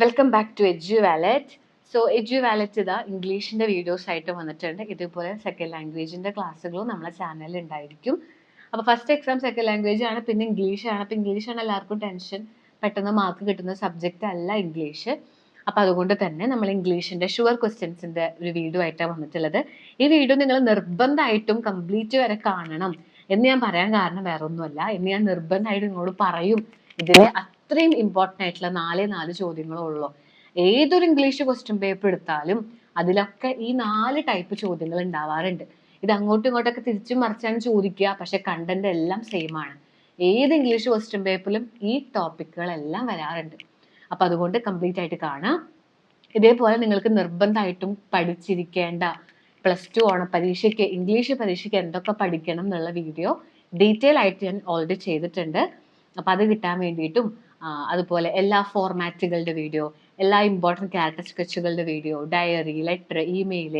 Welcome back to edu wallet so edu wallet ഇതാ ഇംഗ്ലീഷിന്റെ videos ആയിട്ട് വന്നിട്ടുണ്ട്. ഇതുപോലെ സെക്കൻഡ് ലാംഗ്വേജിന്റെ ക്ലാസ്സുകളും നമ്മളെ ചാനലിൽ ഉണ്ടായിരിക്കും അപ്പോൾ ഫസ്റ്റ് എക്സാം സെക്കൻഡ് ലാംഗ്വേജ് ആണ് പിന്നെ ഇംഗ്ലീഷ് ആണ്. അപ്പോൾ ഇംഗ്ലീഷ് ആണ് എല്ലാവർക്കും ടെൻഷൻ പെട്ടെന്ന് മാർക്ക് കിട്ടുന്ന സബ്ജക്റ്റ് അല്ല ഇംഗ്ലീഷ് അപ്പോൾ അതുകൊണ്ട് തന്നെ നമ്മൾ ഇംഗ്ലീഷിന്റെ ഷുവർ ക്വസ്റ്റ്യൻസിന്റെ ഒരു വീഡിയോ ആയിട്ടാണ് വന്നിട്ടുള്ളത്. ഈ വീഡിയോ നിങ്ങൾ നിർബന്ധമായിട്ടും കംപ്ലീറ്റ് വരെ കാണണം. എന്ന് ഞാൻ പറയാൻ കാരണം വേറെ ഒന്നുമല്ല എന്ന് ഞാൻ നിർബന്ധമായിട്ട് നിങ്ങളോട് പറയും. ഇതിലെ അത്രയും ഇമ്പോർട്ടന്റ് ആയിട്ടുള്ള നാലേ നാല് ചോദ്യങ്ങളേ ഉള്ളൂ ഏതൊരു ഇംഗ്ലീഷ് ക്വസ്റ്റ്യൻ പേപ്പർ എടുത്താലും അതിലൊക്കെ ഈ നാല് ടൈപ്പ് ചോദ്യങ്ങൾ ഉണ്ടാവാറുണ്ട് ഇത് അങ്ങോട്ടും ഇങ്ങോട്ടൊക്കെ തിരിച്ചും മറിച്ചാണ് ചോദിക്കുക. പക്ഷെ കണ്ടന്റ് എല്ലാം സെയിം ആണ്. ഏത് ഇംഗ്ലീഷ് ക്വസ്റ്റ്യൻ പേപ്പറിലും ഈ ടോപ്പിക്കുകളെല്ലാം വരാറുണ്ട്. അപ്പൊ അതുകൊണ്ട് കംപ്ലീറ്റ് ആയിട്ട് കാണാം. ഇതേപോലെ നിങ്ങൾക്ക് നിർബന്ധമായിട്ടും പഠിച്ചിരിക്കേണ്ട പ്ലസ് ടു ഓണ പരീക്ഷയ്ക്ക് ഇംഗ്ലീഷ് പരീക്ഷയ്ക്ക് എന്തൊക്കെ പഠിക്കണം എന്നുള്ള വീഡിയോ ഡീറ്റെയിൽ ആയിട്ട് ഞാൻ ഓൾറെഡി ചെയ്തിട്ടുണ്ട്. അപ്പൊ അത് കിട്ടാൻ വേണ്ടിയിട്ടും അതുപോലെ എല്ലാ ഫോർമാറ്റുകളുടെ വീഡിയോ എല്ലാ ഇമ്പോർട്ടന്റ് ക്യാരക്ടർ സ്കെച്ചുകളുടെ വീഡിയോ ഡയറി ലെറ്റർ ഇമെയിൽ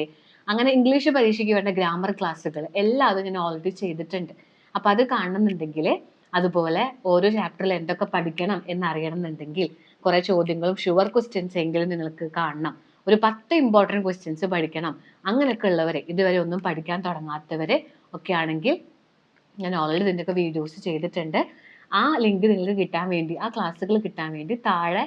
അങ്ങനെ ഇംഗ്ലീഷ് പരീക്ഷയ്ക്ക് വേണ്ട ഗ്രാമർ ക്ലാസ്സുകൾ എല്ലാം അതും ഞാൻ ഓൾറെഡി ചെയ്തിട്ടുണ്ട്. അപ്പം അത് കാണണമെന്നുണ്ടെങ്കിൽ അതുപോലെ ഓരോ ചാപ്റ്ററിൽ എന്തൊക്കെ പഠിക്കണം എന്നറിയണം എന്നുണ്ടെങ്കിൽ കുറെ ചോദ്യങ്ങളും ഷുവർ ക്വസ്റ്റ്യൻസ് എങ്കിലും നിങ്ങൾക്ക് കാണണം. ഒരു പത്ത് ഇമ്പോർട്ടന്റ് ക്വസ്റ്റ്യൻസ് പഠിക്കണം. അങ്ങനെയൊക്കെ ഉള്ളവരെ ഇതുവരെ ഒന്നും പഠിക്കാൻ തുടങ്ങാത്തവരെ ഒക്കെ ആണെങ്കിൽ ഞാൻ ഓൾറെഡി ഇതിന്റെയൊക്കെ വീഡിയോസ് ചെയ്തിട്ടുണ്ട്. ആ ലിങ്ക് നിങ്ങൾക്ക് കിട്ടാൻ വേണ്ടി ആ ക്ലാസ്സുകൾ കിട്ടാൻ വേണ്ടി താഴെ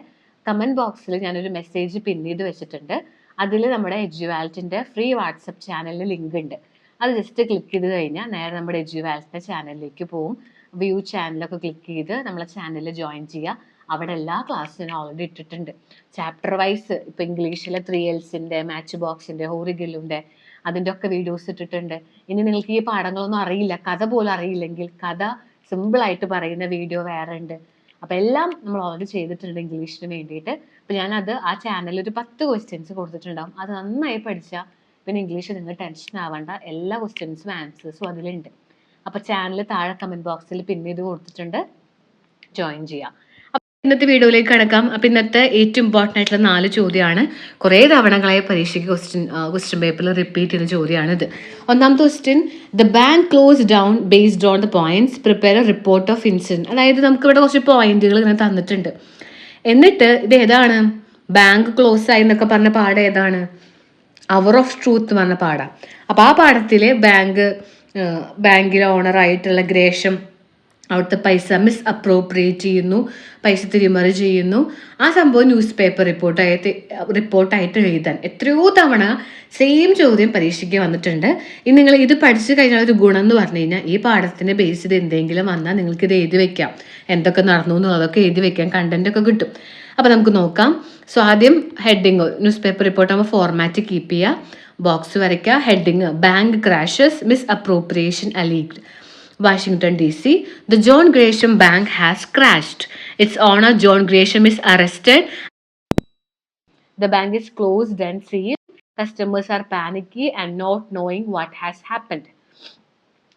കമന്റ് ബോക്സിൽ ഞാനൊരു മെസ്സേജ് പിൻ ചെയ്ത് വെച്ചിട്ടുണ്ട്. അതിൽ നമ്മുടെ എഡ്യുവാൽറ്റിന്റെ ഫ്രീ വാട്സപ്പ് ചാനലിൽ ലിങ്ക് ഉണ്ട്. അത് ജസ്റ്റ് ക്ലിക്ക് ചെയ്ത് കഴിഞ്ഞാൽ നേരെ നമ്മുടെ എഡ്യുവാൽറ്റിന്റെ ചാനലിലേക്ക് പോവും. വ്യൂ ചാനലൊക്കെ ക്ലിക്ക് ചെയ്ത് നമ്മളെ ചാനലിൽ ജോയിൻ ചെയ്യുക. അവിടെ എല്ലാ ക്ലാസ്സിനും ഓൾറെഡി ഇട്ടിട്ടുണ്ട്. ചാപ്റ്റർ വൈസ് ഇപ്പോൾ ഇംഗ്ലീഷിലെ ത്രീ എൽസിന്റെ മാച്ച് ബോക്സിന്റെ ഹോറിഗലിന്റെ അതിന്റെ ഒക്കെ വീഡിയോസ് ഇട്ടിട്ടുണ്ട്. ഇനി നിങ്ങൾക്ക് ഈ പാഠങ്ങളൊന്നും അറിയില്ല. കഥ പോലും അറിയില്ലെങ്കിൽ കഥ സിമ്പിൾ ആയിട്ട് പറയുന്ന വീഡിയോ വേറെ ഉണ്ട്. അപ്പൊ എല്ലാം നമ്മൾ ഓൾറെഡി ചെയ്തിട്ടുണ്ട് ഇംഗ്ലീഷിന് വേണ്ടിയിട്ട്. അപ്പൊ ഞാനത് ആ ചാനലിൽ ഒരു പത്ത് ക്വസ്റ്റ്യൻസ് കൊടുത്തിട്ടുണ്ടാവും. അത് നന്നായി പഠിച്ചാൽ പിന്നെ ഇംഗ്ലീഷ് നിങ്ങൾ ടെൻഷൻ ആവേണ്ട. എല്ലാ ക്വസ്റ്റ്യൻസും ആൻസേഴ്സും അതിലുണ്ട്. അപ്പൊ ചാനൽ താഴെ കമന്റ് ബോക്സിൽ പിന്നെ ഇത് കൊടുത്തിട്ടുണ്ട്. ജോയിൻ ചെയ്യാം. അപ്പൊ ഇന്നത്തെ വീഡിയോയിലേക്ക് കിടക്കാം. അപ്പം ഇന്നത്തെ ഏറ്റവും ഇമ്പോർട്ടന്റ് ആയിട്ടുള്ള നാല് ചോദ്യമാണ്. കുറേ തവണകളായി പരീക്ഷയ്ക്ക് ക്വസ്റ്റ്യൻ ക്വസ്റ്റ്യൻ പേപ്പറിൽ റിപ്പീറ്റ് ചെയ്യുന്ന ചോദ്യമാണിത്. ഒന്നാമത്തെ question the bank close down based on the points prepare a report of incident അതായത് നമുക്ക് ഇവിടെ കുറച്ച് പോയിന്റുകൾ ഇങ്ങനെ തന്നിട്ടുണ്ട്. എന്നിട്ട് ഇത് ഏതാണ്? ബാങ്ക് ക്ലോസ് ആയി എന്നൊക്കെ പറഞ്ഞ പാഠം ഏതാണ്? അവർ ഓഫ് ട്രൂത്ത് പറഞ്ഞ പാഠം. അപ്പോൾ ആ പാഠത്തിലെ ബാങ്ക് ബാങ്കിലെ ഓണറായിട്ടുള്ള ഗ്രേഷം അവിടുത്തെ പൈസ മിസ് അപ്രോപ്രിയേറ്റ് ചെയ്യുന്നു പൈസ തിരിമറി ചെയ്യുന്നു. ആ സംഭവം ന്യൂസ് പേപ്പർ റിപ്പോർട്ടായിട്ട് റിപ്പോർട്ടായിട്ട് എഴുതാൻ. എത്രയോ തവണ സെയിം ചോദ്യം പരീക്ഷയ്ക്ക് വന്നിട്ടുണ്ട്. ഇനി നിങ്ങൾ ഇത് പഠിച്ചു കഴിഞ്ഞാൽ ഒരു ഗുണം എന്ന് പറഞ്ഞു കഴിഞ്ഞാൽ ഈ പാഠത്തിന്റെ ബേസ് ചെയ്ത് എന്തെങ്കിലും വന്നാൽ നിങ്ങൾക്ക് ഇത് എഴുതി വെക്കാം. എന്തൊക്കെ നടന്നു എന്നുള്ളതൊക്കെ എഴുതി വെക്കാം. കണ്ടന്റ് ഒക്കെ കിട്ടും. അപ്പോൾ നമുക്ക് നോക്കാം. സോ ആദ്യം ഹെഡിങ് ന്യൂസ് പേപ്പർ റിപ്പോർട്ട് ആകുമ്പോൾ ഫോർമാറ്റ് കീപ്പ് ചെയ്യുക. ബോക്സ് വരയ്ക്കുക. Heading bank crashes misappropriation alleged Washington DC, the John Gresham Bank has crashed. Its owner, John Gresham, is arrested. The bank is closed and sealed. Customers are panicky and not knowing what has happened.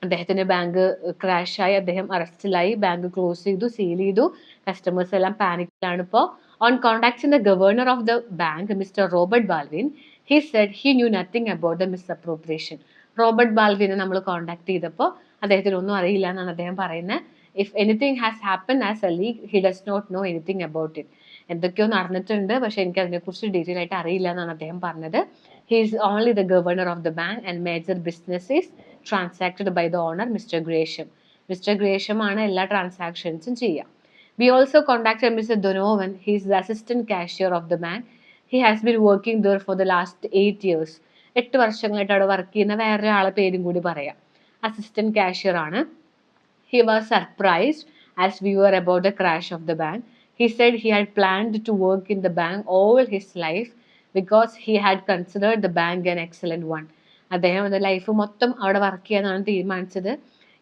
അദ്ദേഹത്തിന്റെ bank ക്രാഷായി അദ്ദേഹം അറസ്റ്റിലായി bank close ചെയ്തു seal ചെയ്തു customers എല്ലാം പാനിക്കിലാണ് ഇപ്പോൾ on contacts the governor of the bank mister Robert Baldwin he said he knew nothing about the misappropriation Robert ബാൽവിനെ നമ്മൾ കോൺടാക്ട് ചെയ്തപ്പോൾ അദ്ദേഹത്തിന് ഒന്നും അറിയില്ല എന്നാണ് അദ്ദേഹം പറയുന്നത് if anything has happen as A league he does not know anything about it എന്തൊക്കെയോ നടന്നിട്ടുണ്ട് പക്ഷെ എനിക്ക് അതിനെക്കുറിച്ച് ഡീറ്റെയിൽ ആയിട്ട് അറിയില്ല എന്നാണ് അദ്ദേഹം പറഞ്ഞത്. He is only the governor of the bank and major business is transacted by the owner mister Gresham mister Gresham ആണ് എല്ലാ ട്രാൻസാക്ഷൻസും ചെയ്യുക we also contact mister Donovan he is the assistant cashier of the bank he has been working there for the last eight years എട്ട് വർഷങ്ങളായിട്ട് അവിടെ work ചെയ്യുന്ന. വേറെ ആളെ പേരും കൂടി പറയാം. അസിസ്റ്റന്റ് കാഷ്യർ ആണ്. He was surprised as we were about the crash of the bank he said he had planned to work in the bank all his life because he had considered the bank an excellent one അദ്ദേഹം അത് life മൊത്തം അവിടെ work ചെയ്യാനാണ് തീരുമാനിച്ചത്.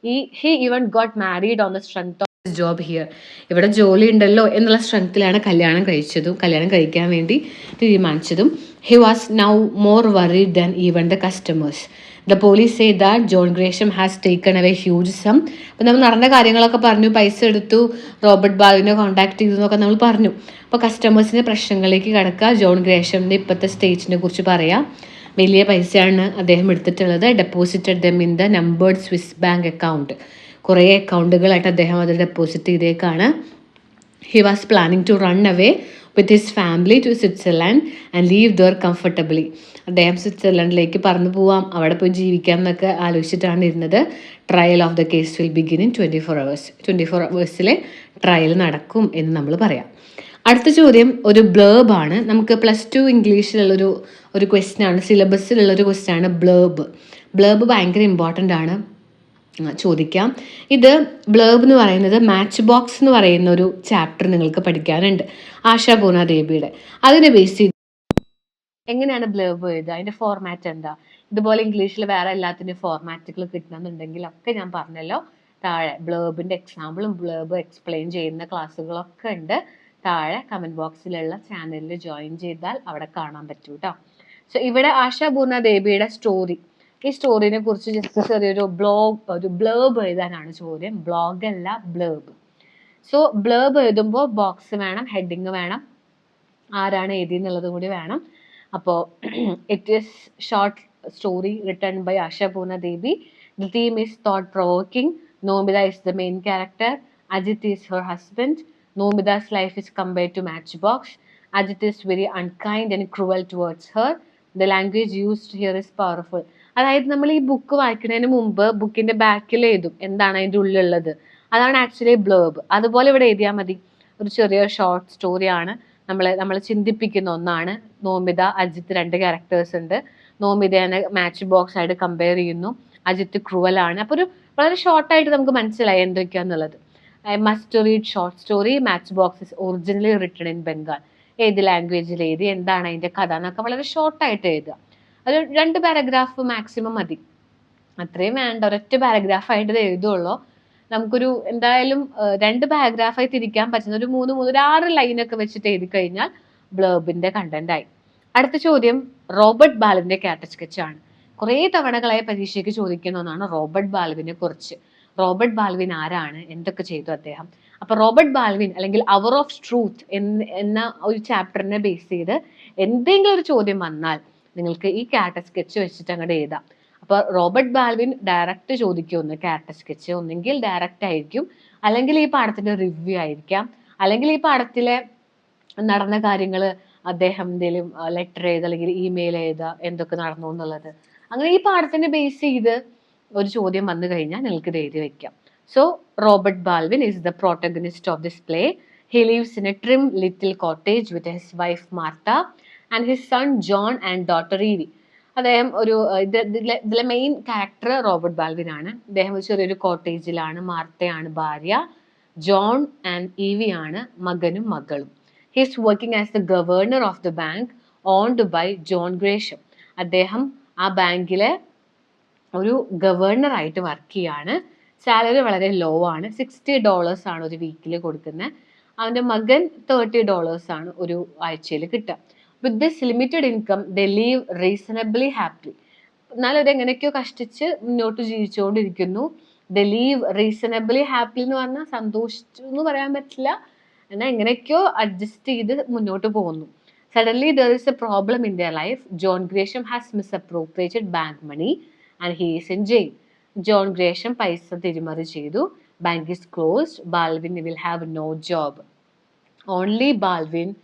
ഈ he even got married on the strength of job here ഇവിടെ ജോലി ഉണ്ടല്ലോ എന്നുള്ള സ്ട്രെങ്ത്തിലാണ് കല്യാണം കഴിച്ചതും കല്യാണം കഴിക്കാൻ വേണ്ടി തീരുമാനിച്ചതും. He was now more worried than even the customers. The police say that John Gresham has taken away huge sum അപ്പം നമ്മൾ നടന്ന കാര്യങ്ങളൊക്കെ പറഞ്ഞു പൈസ എടുത്തു റോബർട്ട് ബാലുവിനെ കോൺടാക്ട് ചെയ്തു എന്നൊക്കെ നമ്മൾ പറഞ്ഞു. അപ്പോൾ കസ്റ്റമേഴ്സിന്റെ പ്രശ്നങ്ങളിലേക്ക് കിടക്കുക ജോൺ ഗ്രേഷമിന്റെ ഇപ്പോഴത്തെ സ്റ്റേജിനെ കുറിച്ച് പറയാം. വലിയ പൈസയാണ് അദ്ദേഹം എടുത്തിട്ടുള്ളത്. Deposited them in the numbered Swiss bank account കുറേ അക്കൗണ്ടുകളായിട്ട് അദ്ദേഹം അത് deposit ചെയ്തേക്കാണ്. He was planning to run away with his family to Switzerland and live there comfortably അദ്ദേഹം സ്വിറ്റ്സർലാൻഡിലേക്ക് പറന്നു പോവാം. അവിടെ പോയി ജീവിക്കാം എന്നൊക്കെ ആലോചിച്ചിട്ടാണ് ഇരുന്നത്. Trial of the case will begin in twenty four hours twenty four അവേഴ്സിലെ trial നടക്കും എന്ന് നമ്മൾ പറയാം. അടുത്ത ചോദ്യം ഒരു ബ്ലേബ് ആണ്. നമുക്ക് പ്ലസ് ടു ഇംഗ്ലീഷിലുള്ളൊരു ഒരു ക്വസ്റ്റ്യൻ ആണ്. സിലബസിലുള്ളൊരു ക്വസ്റ്റ്യൻ ആണ് ബ്ലേബ് ബ്ലേബ് ഭയങ്കര ഇമ്പോർട്ടന്റ് ആണ്. ചോദിക്കാം. ഇത് ബ്ലേബ് എന്ന് പറയുന്നത് മാച്ച് ബോക്സ് എന്ന് പറയുന്ന ഒരു ചാപ്റ്റർ നിങ്ങൾക്ക് പഠിക്കാനുണ്ട്. ആശാ പൂർണ ദേവിയുടെ അതിനെ ബേസ് ചെയ്ത് എങ്ങനെയാണ് ബ്ലേബ് എഴുതുക? അതിന്റെ ഫോർമാറ്റ് എന്താ? ഇതുപോലെ ഇംഗ്ലീഷിൽ വേറെ എല്ലാത്തിന്റെയും ഫോർമാറ്റുകൾ കിട്ടണമെന്നുണ്ടെങ്കിൽ ഒക്കെ ഞാൻ പറഞ്ഞല്ലോ. താഴെ ബ്ലേബിന്റെ എക്സാമ്പിളും ബ്ലേബ് എക്സ്പ്ലെയിൻ ചെയ്യുന്ന ക്ലാസ്സുകളൊക്കെ ഉണ്ട്. താഴെ കമന്റ് ബോക്സിലുള്ള ചാനലിൽ ജോയിൻ ചെയ്താൽ അവിടെ കാണാൻ പറ്റൂ കേട്ടോ സോ ഇവിടെ ആശാ പൂർണ ദേവിയുടെ സ്റ്റോറി ഈ സ്റ്റോറിനെ കുറിച്ച് ജസ്റ്റ് ചെറിയൊരു ബ്ലോഗ് ഒരു ബ്ലേബ് എഴുതാനാണ് ചോദ്യം. ബ്ലോഗ് അല്ല ബ്ലേബ് സോ ബ്ലേബ് എഴുതുമ്പോൾ ബോക്സ് വേണം ഹെഡിങ് വേണം. ആരാണ് എഴുതിയെന്നുള്ളത് കൂടി വേണം. അപ്പോൾ it is short story written by Ashapurna Devi the theme is thought provoking Nomita is the main character Ajit is her husband Nomita's life is compared to match box Ajit is very unkind and cruel towards her the language used here is powerful അതായത് നമ്മൾ ഈ book വായിക്കുന്നതിന് മുമ്പ് ബുക്കിന്റെ ബാക്കിൽ എഴുതും എന്താണ് അതിന്റെ ഉള്ളിലുള്ളത്. അതാണ് ആക്ച്വലി ബ്ലേബ് അതുപോലെ ഇവിടെ എഴുതിയാൽ മതി. ഒരു ചെറിയ ഷോർട്ട് സ്റ്റോറിയാണ് നമ്മളെ നമ്മളെ ചിന്തിപ്പിക്കുന്ന ഒന്നാണ്. നോമിത അജിത്ത് രണ്ട് ക്യാരക്ടേഴ്സ് ഉണ്ട്. നോമിതേനെ മാച്ച് ബോക്സ് ആയിട്ട് കമ്പയർ ചെയ്യുന്നു. അജിത്ത് ക്രൂവൽ ആണ്. അപ്പോൾ ഒരു വളരെ ഷോർട്ടായിട്ട് നമുക്ക് മനസ്സിലായി എന്തൊക്കെയാന്നുള്ളത് I must read short story match box is originally written in Bengal ഏത് ലാംഗ്വേജിൽ എഴുതി എന്താണ് അതിന്റെ കഥ എന്നൊക്കെ വളരെ ഷോർട്ടായിട്ട് എഴുതുക. ഒരു രണ്ട് പാരഗ്രാഫ് മാക്സിമം മതി. അത്രയും വേണ്ട. ഒരൊറ്റ പാരഗ്രാഫ് ആയിട്ട് എഴുതുള്ളൂ. നമുക്കൊരു എന്തായാലും രണ്ട് പാരഗ്രാഫായി തിരിക്കാൻ പറ്റുന്ന ഒരു മൂന്ന് മൂന്ന് ഒരു ആറ് ലൈനൊക്കെ വെച്ചിട്ട് എഴുതി കഴിഞ്ഞാൽ ബ്ലേബിന്റെ കണ്ടന്റ് ആയി. അടുത്ത ചോദ്യം റോബർട്ട് ബാലുവിന്റെ കാറ്റ സ്കെച്ച് ആണ്. കുറേ തവണകളായി പരീക്ഷയ്ക്ക് ചോദിക്കുന്ന ഒന്നാണ് റോബർട്ട് ബാൽവിനെ കുറിച്ച്. റോബർട്ട് ബാൽവിൻ ആരാണ്? എന്തൊക്കെ ചെയ്തു അദ്ദേഹം? അപ്പൊ റോബർട്ട് ബാൽവിൻ അല്ലെങ്കിൽ അവർ ഓഫ് ട്രൂത്ത് എന്ന ഒരു ചാപ്റ്ററിനെ ബേസ് ചെയ്ത് എന്തെങ്കിലും ഒരു ചോദ്യം വന്നാൽ നിങ്ങൾക്ക് ഈ ക്യാരക്ടർ സ്കെച്ച് വെച്ചിട്ട് അങ്ങോട്ട് എഴുതാം. അപ്പോൾ റോബർട്ട് ബാൽവിൻ ഡയറക്റ്റ് ചോദിക്കും ഒന്ന് കാറ്റ സ്കെച്ച് ഒന്നെങ്കിൽ ഡയറക്റ്റ് ആയിരിക്കും അല്ലെങ്കിൽ ഈ പാഠത്തിന്റെ റിവ്യൂ ആയിരിക്കാം അല്ലെങ്കിൽ ഈ പാഠത്തിലെ നടന്ന കാര്യങ്ങൾ അദ്ദേഹം എന്തെങ്കിലും ലെറ്റർ എഴുതുക അല്ലെങ്കിൽ ഇമെയിൽ എഴുതുക എന്തൊക്കെ നടന്നു എന്നുള്ളത്. അങ്ങനെ ഈ പാഠത്തിനെ ബേസ് ചെയ്ത് ഒരു ചോദ്യം വന്നു കഴിഞ്ഞാൽ നിങ്ങൾക്ക് ഇത് എഴുതി വെക്കാം. So Robert Baldwin is the protagonist of this play he lives in a trim little cottage with his wife Martha and his son John and daughter Evie അദ്ദേഹം ഒരു ഇതിലെ മെയിൻ ക്യാരക്ടർ റോബർട്ട് ബാൽവിൻ ആണ് അദ്ദേഹം ഒരു ചെറിയൊരു കോട്ടേജിലാണ്. മാർത്തയാണ് ഭാര്യ. John and EV ആണ് മകനും മകളും. His working as the governor of the bank owned by John Gresham അദ്ദേഹം ആ ബാങ്കിലെ ഒരു ഗവർണർ ആയിട്ട് വർക്ക് ചെയ്യാണ്. സാലറി വളരെ ലോ ആണ്. സിക്സ്റ്റി ഡോളേഴ്സ് ആണ് ഒരു വീക്കിൽ കൊടുക്കുന്നത് അവന്റെ മകൻ തേർട്ടി ഡോളേഴ്സ് ആണ് ഒരു ആഴ്ചയിൽ കിട്ടുക. With this limited income they live reasonably happy എന്നാലും അത് എങ്ങനെയൊക്കെയോ കഷ്ടിച്ച് മുന്നോട്ട് ജീവിച്ചുകൊണ്ടിരിക്കുന്നു. ദ ലീവ് റീസണബിളി ഹാപ്പി എന്ന് പറഞ്ഞാൽ സന്തോഷിച്ചു എന്ന് പറയാൻ പറ്റില്ല. എന്നാൽ എങ്ങനെയൊക്കെയോ അഡ്ജസ്റ്റ് ചെയ്ത് മുന്നോട്ട് പോകുന്നു. Suddenly there is a problem in their life John Gresham has misappropriated bank money and he is in jail John Gresham പൈസ തിരിമറി ചെയ്തു. Bank is closed Baldwin will have no job only Baldwin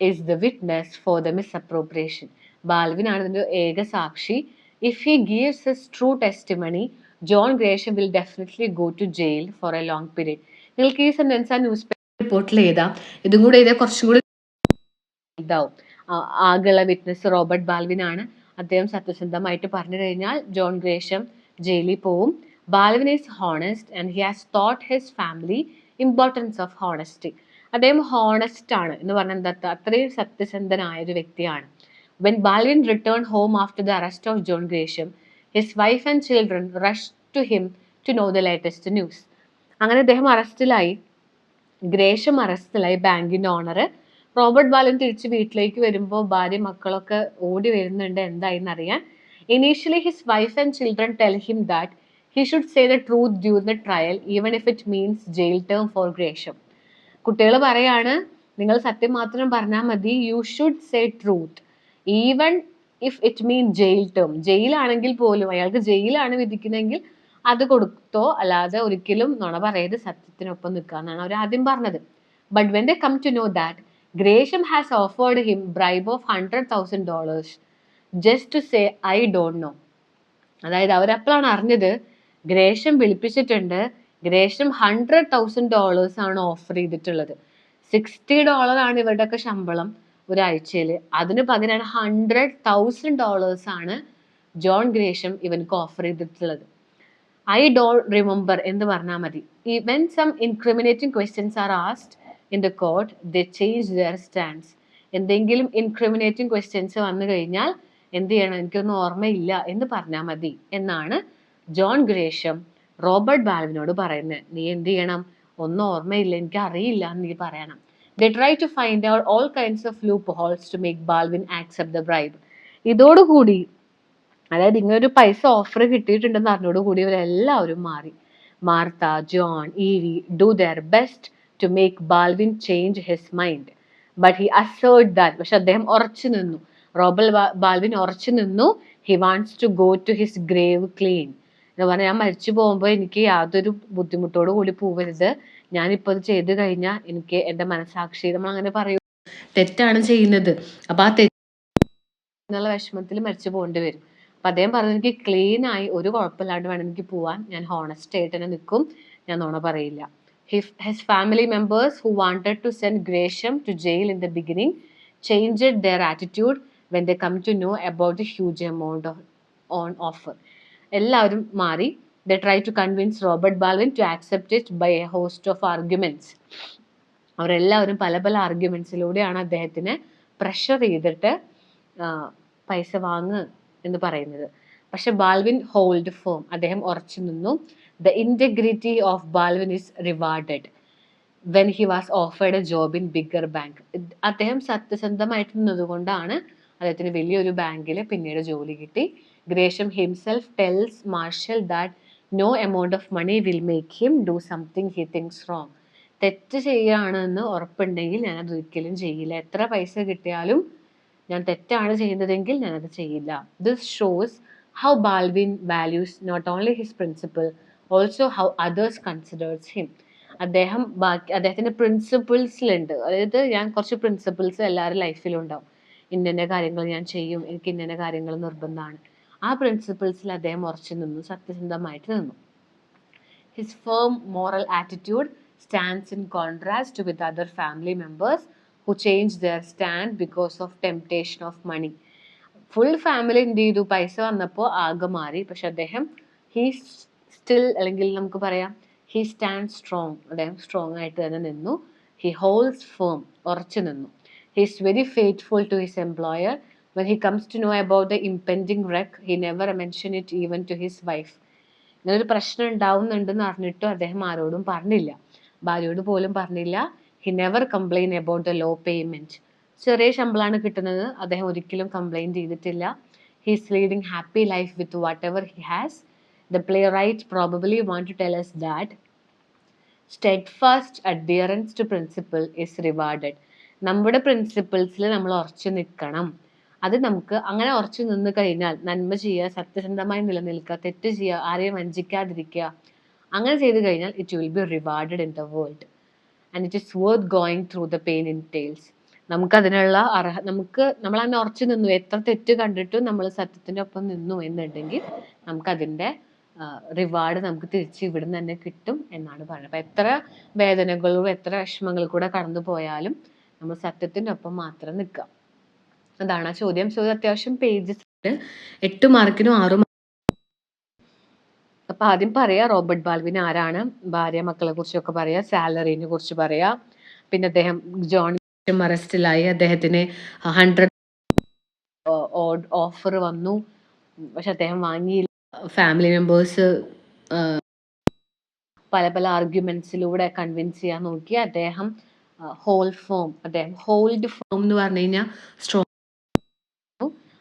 is the witness for the misappropriation ബാൽവിനാണ് ഇതിന്റെ ഏക സാക്ഷി. If he gives his true testimony John Gresham will definitely go to jail for a long period നിങ്ങൾക്ക് ഈ sentence ആ news paper റിപ്പോർട്ടിൽ എഴുതാം. ഇതും കൂടെ എഴുതാം കുറച്ചും കൂടി ഇതാവും. ആകെയുള്ള വിറ്റ്നസ് റോബർട്ട് ബാൽവിനാണ് അദ്ദേഹം സത്യസന്ധമായിട്ട് പറഞ്ഞു കഴിഞ്ഞാൽ ജോൺ ഗ്രേഷം ജയിലിൽ പോവും. Baldwin is honest and he has taught his family importance of honesty അദ്ദേഹം ഹോണസ്റ്റ് ആണ് എന്ന് പറഞ്ഞാൽ എന്താ അത്രയും സത്യസന്ധനായ ഒരു വ്യക്തിയാണ്. When Baldwin return home after the arrest of John Gresham his wife and children rush to him to know the latest news അങ്ങനെ അദ്ദേഹം അറസ്റ്റിലായി ഗ്രേഷം അറസ്റ്റിലായി ബാങ്കിന്റെ ഓണർ റോബർട്ട് ബാലൻ തിരിച്ച് വീട്ടിലേക്ക് വരുമ്പോൾ ഭാര്യ മക്കളൊക്കെ ഓടി വരുന്നുണ്ട് എന്തായെന്ന് അറിയാൻ initially his wife and children tell him that he should say the truth due the trial even if it means jail term for Gresham കുട്ടികൾ പറയാണ് നിങ്ങൾ സത്യം മാത്രം പറഞ്ഞാൽ മതി. You should say truth even if it mean jail term ജയിലാണെങ്കിൽ പോലും അയാൾക്ക് ജയിലാണ് വിധിക്കുന്നതെങ്കിൽ അത് കൊടുത്തോ അല്ലാതെ ഒരിക്കലും നുണ പറയരുത് സത്യത്തിനൊപ്പം നിൽക്കുക എന്നാണ് അവർ ആദ്യം പറഞ്ഞത്. But when the come to know that Gresham has offered him bribe of hundred thousand dollars just to say I don't know അതായത് അവരപ്പോഴാണ് അറിഞ്ഞത് ഗ്രേഷം വിളിപ്പിച്ചിട്ടുണ്ട് ഗ്രേഷം ഹൺഡ്രഡ് തൗസൻഡ് ഡോളേഴ്സ് ആണ് ഓഫർ ചെയ്തിട്ടുള്ളത്. സിക്സ്റ്റി ഡോളർ ആണ് ഇവരുടെയൊക്കെ ശമ്പളം ഒരാഴ്ചയിൽ അതിന് പകരം ഹൺഡ്രഡ് തൗസൻഡ് ഡോളേഴ്സ് ആണ് ജോൺ ഗ്രേഷം ഇവനക്ക് ഓഫർ ചെയ്തിട്ടുള്ളത്. ഐ ഡോണ്ട് റിമെമ്പർ എന്ന് പറഞ്ഞാൽ മതി. Even some incriminating questions are asked in the court the change there stands എന്തെങ്കിലും ഇൻക്രിമിനേറ്റിംഗ് ക്വസ്റ്റ്യൻസ് വന്നു കഴിഞ്ഞാൽ എന്ത് ചെയ്യണം? എനിക്കൊന്നും ഓർമ്മയില്ല എന്ന് പറഞ്ഞാൽ മതി എന്നാണ് ജോൺ ഗ്രേഷം റോബർട്ട് ബാൽവിനോട് പറയുന്നത് നീ എന്ത് ചെയ്യണം? ഒന്നും ഓർമ്മയില്ല എനിക്ക് അറിയില്ല എന്ന് നീ പറയണം. They try to find out all kinds of loop holes to make Baldwin accept the bribe ഇതോടുകൂടി അതായത് ഇങ്ങനൊരു പൈസ ഓഫർ കിട്ടിയിട്ടുണ്ടെന്ന് അറിഞ്ഞോടുകൂടി ഇവരെല്ലാവരും മാറി. Martha John Evie do their best to make Baldwin change his mind but he assert that പക്ഷെ അദ്ദേഹം ഉറച്ചു നിന്നു. റോബൽ ബാൽവിൻ ഉറച്ചു നിന്നു. He wants to go to his grave clean എന്ന് പറഞ്ഞാൽ ഞാൻ മരിച്ചു പോകുമ്പോൾ എനിക്ക് യാതൊരു ബുദ്ധിമുട്ടോടു കൂടി പോവരുത്. ഞാനിപ്പോൾ ഇത് ചെയ്തു കഴിഞ്ഞാൽ എനിക്ക് എന്റെ മനസാക്ഷി നമ്മൾ അങ്ങനെ പറയും. തെറ്റാണ് ചെയ്യുന്നത്. അപ്പൊ ആ തെറ്റ് എന്നുള്ള വിഷമത്തിൽ മരിച്ചു പോകേണ്ടി വരും. അപ്പൊ അദ്ദേഹം പറഞ്ഞു എനിക്ക് ക്ലീൻ ആയി ഒരു കുഴപ്പമില്ലാണ്ട് വേണം എനിക്ക് പോവാൻ. ഞാൻ ഹോണസ്റ്റ് ആയിട്ട് തന്നെ നിൽക്കും. ഞാൻ നുണ പറയില്ല. His family members who wanted to send Gresham to jail in the beginning change their attitude when they come to know about the huge amount on offer എല്ലാവരും മാറി. They try to convince Robert Baldwin to accept it by a host of arguments അവരെല്ലാവരും പല പല ആർഗ്യുമെന്റ്സിലൂടെയാണ് അദ്ദേഹത്തിനെ pressure ചെയ്തിട്ട് പൈസ വാങ്ങ് എന്ന് പറയുന്നത്. പക്ഷെ ബാൽവിൻ ഹോൾഡ് ഫോം അദ്ദേഹം ഉറച്ചു നിന്നു. The integrity of Baldwin is rewarded when he was offered a job in bigger bank അദ്ദേഹം സത്യസന്ധമായിട്ട് നിന്നതുകൊണ്ടാണ് അദ്ദേഹത്തിന് വലിയൊരു ബാങ്കിൽ പിന്നീട് ജോലി കിട്ടി. Gresham himself tells Marshall that no amount of money will make him do something he thinks wrong തെറ്റ് ചെയ്യുകയാണെന്ന് ഉറപ്പുണ്ടെങ്കിൽ ഞാനത് ഒരിക്കലും ചെയ്യില്ല. എത്ര പൈസ കിട്ടിയാലും ഞാൻ തെറ്റാണ് ചെയ്യുന്നതെങ്കിൽ ഞാനത് ചെയ്യില്ല. This shows how Baldwin values not only his principle also how others considers him അദ്ദേഹം ബാക്കി അദ്ദേഹത്തിന്റെ പ്രിൻസിപ്പിൾസിലുണ്ട് അതായത് ഞാൻ കുറച്ച് പ്രിൻസിപ്പിൾസ് എല്ലാവരുടെ ലൈഫിലുണ്ടാവും ഇന്ന കാര്യങ്ങൾ ഞാൻ ചെയ്യും എനിക്ക് ഇന്ന കാര്യങ്ങൾ നിർബന്ധമാണ്. ആ പ്രിൻസിപ്പിൾസിൽ അദ്ദേഹം ഉറച്ചു നിന്നു സത്യസന്ധമായിട്ട് നിന്നു. His firm moral attitude stands in contrast with other family members who change their stand because of temptation of money full family എന്ത് ചെയ്തു പൈസ വന്നപ്പോൾ ആകെ മാറി. പക്ഷെ അദ്ദേഹം ഹീ സ്റ്റിൽ അല്ലെങ്കിൽ നമുക്ക് പറയാം ഹി സ്റ്റാൻഡ് സ്ട്രോങ് അദ്ദേഹം സ്ട്രോങ് ആയിട്ട് തന്നെ നിന്നു. ഹി ഹോൾസ് ഫേം ഉറച്ചു നിന്നു. He is very faithful to his employer when he comes to know about the impending wreck he never mention it even to his wife ഇങ്ങനൊരു പ്രശ്നം ഉണ്ടാവുന്നുണ്ടെന്ന് അറിഞ്ഞിട്ടും അദ്ദേഹം ആരോടും പറഞ്ഞില്ല. ഭാര്യയോട് പോലും പറഞ്ഞില്ല. He never complain about the low payment ചെറിയ ശമ്പളമാണ് കിട്ടുന്നത്. അദ്ദേഹം ഒരിക്കലും കംപ്ലൈന്റ് ചെയ്തിട്ടില്ല. He is leading happy life with whatever he has the playwright probably want to tell us that steadfast adherence to principle is rewarded നമ്മുടെ പ്രിൻസിപ്പിൾസിൽ നമ്മൾ ഉറച്ചു നിൽക്കണം. അത് നമുക്ക് അങ്ങനെ ഉറച്ചു നിന്ന് കഴിഞ്ഞാൽ നന്മ ചെയ്യുക സത്യസന്ധമായി നിലനിൽക്കുക തെറ്റ് ചെയ്യുക ആരെയും വഞ്ചിക്കാതിരിക്കുക അങ്ങനെ ചെയ്തു കഴിഞ്ഞാൽ it will be rewarded in the world and it is worth going through the pain in tails നമുക്ക് അതിനുള്ള അർഹ നമുക്ക് നമ്മൾ അങ്ങനെ ഉറച്ചു നിന്നു. എത്ര തെറ്റ് കണ്ടിട്ടും നമ്മൾ സത്യത്തിന്റെ ഒപ്പം നിന്നു എന്നുണ്ടെങ്കിൽ നമുക്ക് അതിന്റെ റിവാർഡ് നമുക്ക് തിരിച്ച് ഇവിടുന്ന് തന്നെ കിട്ടും എന്നാണ് പറയുന്നത്. അപ്പം എത്ര വേദനകളും എത്ര വിഷമങ്ങളും കൂടെ കടന്നു പോയാലും നമ്മൾ സത്യത്തിന്റെ ഒപ്പം മാത്രം നിൽക്കുക. അതാണ് ആ ചോദ്യം. ചോദ്യം അത്യാവശ്യം പേജസ് എട്ട് മാർക്കിനും ആറ് അപ്പൊ ആദ്യം പറയാ റോബർട്ട് ബാൽവിൻ ആരാണ്? ഭാര്യ മക്കളെ കുറിച്ചൊക്കെ പറയാ സാലറിനെ കുറിച്ച് പറയാ. പിന്നെ അദ്ദേഹം ജോൺ അറസ്റ്റിലായി. അദ്ദേഹത്തിന് ഹൺഡ്രഡ് ഓഫർ വന്നു. പക്ഷെ അദ്ദേഹം വാങ്ങിയില്ല. ഫാമിലി മെമ്പേഴ്സ് പല പല ആർഗ്യുമെന്റ്സിലൂടെ കൺവിൻസ് ചെയ്യാൻ നോക്കി. അദ്ദേഹം ഹോൾ ഫോം അദ്ദേഹം ഹോൾഡ് ഫോം എന്ന് പറഞ്ഞു കഴിഞ്ഞാൽ സ്ട്രോങ്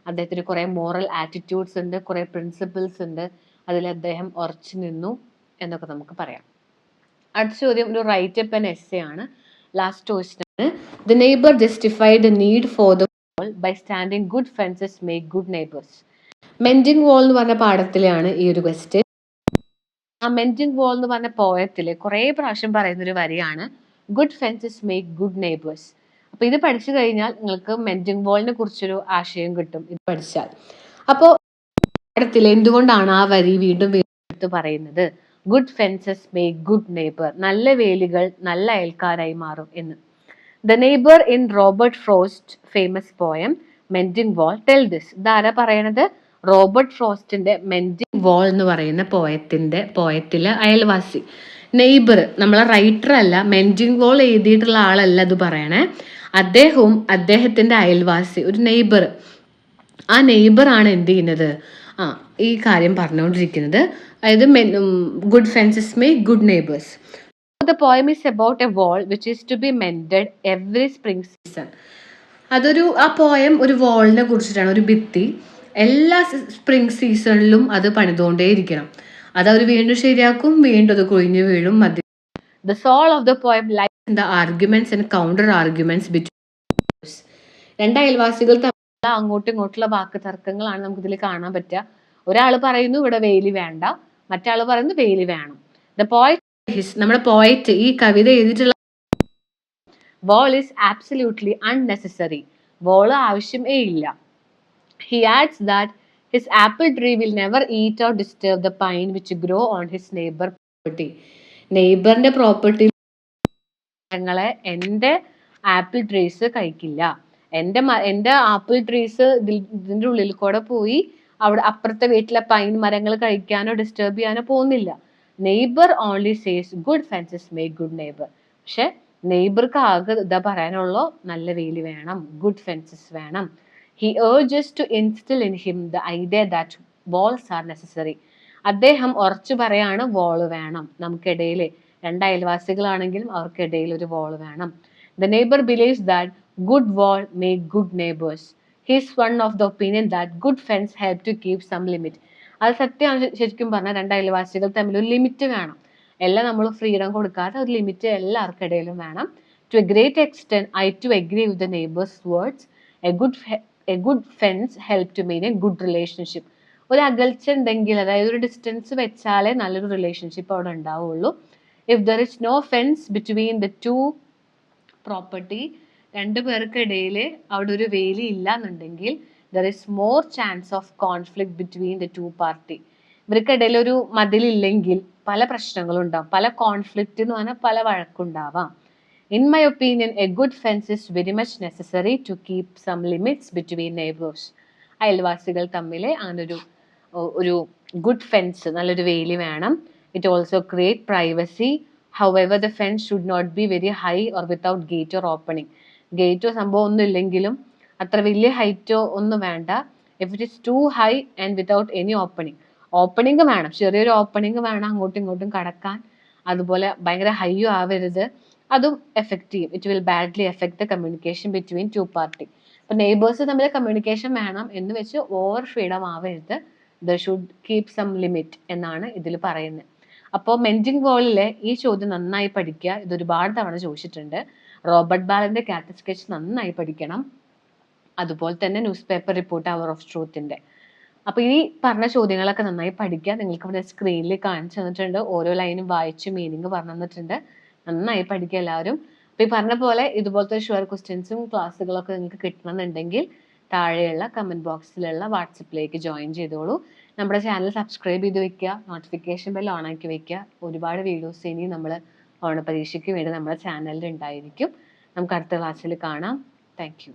അദ്ദേഹത്തിന് കുറെ മോറൽ ആറ്റിറ്റ്യൂഡ്സ് ഉണ്ട് കുറെ പ്രിൻസിപ്പിൾസ് ഉണ്ട്. അതിൽ അദ്ദേഹം ഉറച്ചു നിന്നു എന്നൊക്കെ നമുക്ക് പറയാം. അടുത്ത ചോദ്യം ഒരു റൈറ്റ് അപ്പ് ആൻഡ് എസ് ആണ്. Last question the neighbour justified need for the wall by standing good fences make good neighbours mending wall എന്ന് പറഞ്ഞ പാഠത്തിലാണ് ഈ ഒരു ക്വസ്റ്റ്യൻ ആ മെൻഡിങ് വാൾ എന്ന് പറഞ്ഞ പോയത്തിൽ കുറെ പ്രാവശ്യം പറയുന്ന ഒരു വരിയാണ് good fences make good neighbours അപ്പോൾ ഇത് പഠിച്ചു കഴിഞ്ഞാൽ നിങ്ങൾക്ക് മെന്റിംഗ് ബോളിനെ കുറിച്ചൊരു ആശയം കിട്ടും ഇത് പഠിച്ചാൽ. അപ്പോൾ പാഠത്തിൽ എന്തുകൊണ്ടാണ് ആ വരി വീണ്ടും വീണ്ടും പറയുന്നത്? Good fences make good neighbour നല്ല വേലികൾ നല്ല അയൽക്കാരായി മാറും എന്ന്. The neighbour in Robert Frost famous poem mending wall tell this ഇതാരാ പറയണത്? റോബർട്ട് ഫ്രോസ്റ്റിന്റെ മെന്റിംഗ് വാൾ എന്ന് പറയുന്ന പോയത്തിന്റെ പോയത്തിലെ അയൽവാസി. നെയ്ബർ നമ്മളെ റൈറ്റർ അല്ല മെന്റിംഗ് വോൾ എഴുതിയിട്ടുള്ള ആളല്ല ഇത് പറയണേ. അദ്ദേഹവും അദ്ദേഹത്തിന്റെ അയൽവാസി ഒരു നെയ്ബർ. ആ നെയ്ബറാണ് എന്ത് ചെയ്യുന്നത്? ആ ഈ കാര്യം പറഞ്ഞുകൊണ്ടിരിക്കുന്നത്. അതായത് good fences may good neighbours the poem is about a wall which is to be mended every spring season അതൊരു ആ പോയം ഒരു വാളിനെ കുറിച്ചിട്ടാണ് ഒരു ഭിത്തി. എല്ലാ സ്പ്രിംഗ് സീസണിലും അത് പണിതുകൊണ്ടേയിരിക്കണം. അത് അവർ വീണ്ടും ശരിയാക്കും വീണ്ടും അത് കൊഴിഞ്ഞു വീഴും മധ്യ the soul of the poem life the arguments and counter arguments between രണ്ട് അയൽവാസികൾ തമ്മിലുള്ള അങ്ങോട്ടും ഇങ്ങോട്ടുള്ള വാക്ക് തർക്കങ്ങളാണ് നമുക്ക് ഇതിൽ കാണാൻ പറ്റുക. ഒരാൾ പറയുന്നു ഇവിടെ വേലി വേണ്ട. മറ്റാൾ പറയുന്നു വേലി വേണം. ദ പോയറ്റ് ഹിസ് നമ്മുടെ പോയറ്റ് ഈ കവിത എഴുതിയിട്ടുള്ള wall is absolutely unnecessary wall ആവശ്യമേ ഇല്ല. He adds that his apple tree will never eat or disturb the pine which grow on his neighbour property നെയ്ബറിന്റെ property മരങ്ങളെ എന്റെ ആപ്പിൾ ട്രീസ് കഴിക്കില്ല. എന്റെ എന്റെ ആപ്പിൾ ട്രീസ് ഇതിന്റെ ഉള്ളിൽ കൂടെ പോയി അവിടെ അപ്പുറത്തെ വീട്ടിലെ പൈൻ മരങ്ങൾ കഴിക്കാനോ ഡിസ്റ്റർബ് ചെയ്യാനോ പോകുന്നില്ല. Neighbour only says good fences make good neighbour പക്ഷെ നെയ്ബർക്ക് ആകെ ഇതാ പറയാനുള്ളൂ നല്ല വേലി വേണം ഗുഡ് ഫെൻസസ് വേണം. He urges to instil in him the idea that walls are necessary അദ്ദേഹം ഉറച്ചു പറയാണ് വോൾ വേണം. നമുക്കിടയിൽ രണ്ട് അയൽവാസികളാണെങ്കിലും അവർക്കിടയിൽ ഒരു വോൾ വേണം. The neighbour believes that good wall make good neighbours he's one of the opinion that good friends help to keep some limit അത് സത്യമാണ് ശരിക്കും പറഞ്ഞാൽ രണ്ട് അയൽവാസികൾ തമ്മിൽ ഒരു ലിമിറ്റ് വേണം. എല്ലാം നമ്മൾ ഫ്രീഡം കൊടുക്കാതെ ഒരു ലിമിറ്റ് എല്ലാവർക്കിടയിലും വേണം. To a great extent I to agree with the neighbours words a good a good friends help to main a good relationship ഒരു അകൽച്ച ഉണ്ടെങ്കിൽ അതായത് ഒരു ഡിസ്റ്റൻസ് വെച്ചാലേ നല്ലൊരു റിലേഷൻഷിപ്പ് അവിടെ ഉണ്ടാവുള്ളൂ. If there is no fence between the two property രണ്ട് പേർക്കിടയിൽ അവിടെ ഒരു വേലി ഇല്ല എന്നുണ്ടെങ്കിൽ there is more chance of conflict between the two party ഇവർക്കിടയിൽ ഒരു മതിലില്ലെങ്കിൽ പല പ്രശ്നങ്ങളും ഉണ്ടാവും പല കോൺഫ്ലിക്റ്റ് എന്ന് പറഞ്ഞാൽ പല വഴക്കുണ്ടാവാം. In my opinion a good fence is very much necessary to keep some limits between neighbours അയൽവാസികൾ തമ്മിലെ അങ്ങനൊരു ഒരു ഗുഡ് ഫെൻസ് നല്ലൊരു വേലി വേണം. It also create privacy however the fence should not be very high or without gate or opening ഗേറ്റോ സംഭവം ഒന്നും ഇല്ലെങ്കിലും അത്ര വലിയ ഹൈറ്റോ ഒന്നും വേണ്ട. If it is too high and without any opening opening വേണം. ചെറിയൊരു ഓപ്പണിംഗ് വേണം അങ്ങോട്ടും ഇങ്ങോട്ടും കടക്കാൻ. അതുപോലെ ഭയങ്കര ഹൈയോ ആവരുത്. അതും എഫക്ട് ചെയ്യും. It will badly affect the communication between two party അപ്പൊ നെയ്ബേഴ്സ് തമ്മിൽ കമ്മ്യൂണിക്കേഷൻ വേണം എന്ന് വെച്ച് ഓവർ ഫ്രീഡം ആവരുത്. The should keep some limit എന്നാണ് ഇതിൽ പറയുന്നത് അപ്പോൾ മെന്റിംഗ് വേൾഡിലെ ഈ ചോദ്യം നന്നായി പഠിക്കുക ഇത് ഒരുപാട് തവണ ചോദിച്ചിട്ടുണ്ട്. റോബർട്ട് ബാലന്റെ കാറ്റ് സ്കെച്ച് നന്നായി പഠിക്കണം. അതുപോലെ തന്നെ ന്യൂസ് പേപ്പർ റിപ്പോർട്ട് അവർ ഓഫ് ട്രൂത്തിന്റെ അപ്പൊ ഈ പറഞ്ഞ ചോദ്യങ്ങളൊക്കെ നന്നായി പഠിക്കുക നിങ്ങൾക്ക് ഇവിടെ സ്ക്രീനിൽ കാണിച്ചു തന്നിട്ടുണ്ട്. ഓരോ ലൈനും വായിച്ച് മീനിങ് പറഞ്ഞു തന്നിട്ടുണ്ട്. നന്നായി പഠിക്കുക എല്ലാവരും. അപ്പൊ ഈ പറഞ്ഞ പോലെ ഇതുപോലത്തെ ഷുവർ ക്വസ്റ്റ്യൻസും ക്ലാസ്സുകളൊക്കെ നിങ്ങൾക്ക് കിട്ടണമെന്നുണ്ടെങ്കിൽ താഴെയുള്ള കമന്റ് ബോക്സിലുള്ള വാട്സപ്പിലേക്ക് ജോയിൻ ചെയ്തോളൂ. നമ്മുടെ ചാനൽ സബ്സ്ക്രൈബ് ചെയ്ത് വെക്കുക നോട്ടിഫിക്കേഷൻ ബെൽ ഓൺ ആക്കി വെക്കുക. ഒരുപാട് വീഡിയോസ് ഇനി നമ്മൾ ഓണപരീക്ഷയ്ക്ക് വേണ്ടി നമ്മുടെ ചാനലിൽ ഉണ്ടായിരിക്കും. നമുക്ക് അടുത്ത ക്ലാസ്സിൽ കാണാം. താങ്ക്